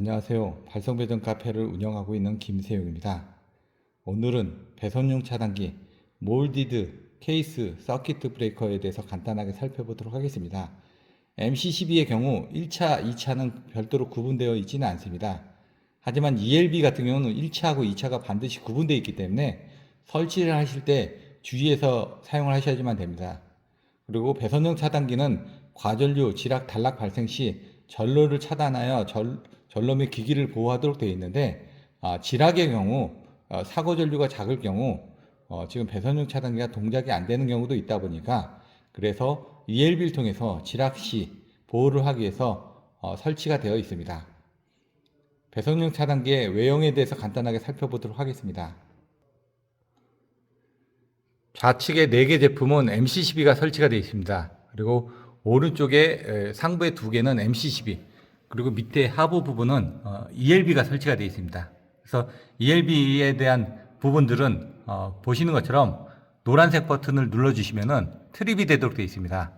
안녕하세요. 발성배전 카페를 운영하고 있는 김세용입니다. 오늘은 배선용 차단기 몰디드 케이스 서키트 브레이커에 대해서 간단하게 살펴보도록 하겠습니다. MC12의 경우 1차, 2차는 별도로 구분되어 있지는 않습니다. 하지만 ELB 같은 경우는 1차하고 2차가 반드시 구분되어 있기 때문에 설치를 하실 때 주의해서 사용을 하셔야지만 됩니다. 그리고 배선용 차단기는 과전류, 지락, 단락 발생 시 전로를 차단하여 절, 및 기기를 보호하도록 되어 있는데 아, 지락의 경우 어, 사고 전류가 작을 경우 어, 지금 배선용 차단기가 동작이 안 되는 경우도 있다 보니까 그래서 ELB를 통해서 지락 시 보호를 하기 위해서 어, 설치가 되어 있습니다. 배선용 차단기의 외형에 대해서 간단하게 살펴보도록 하겠습니다. 좌측에 4개 제품은 MC12가 설치가 되어 있습니다. 그리고 오른쪽에 에, 상부에 두 개는 MC12 그리고 밑에 하부 부분은 어, ELB가 설치가 되어 있습니다. 그래서 ELB에 대한 부분들은 어, 보시는 것처럼 노란색 버튼을 눌러주시면은 트립이 되도록 되어 있습니다.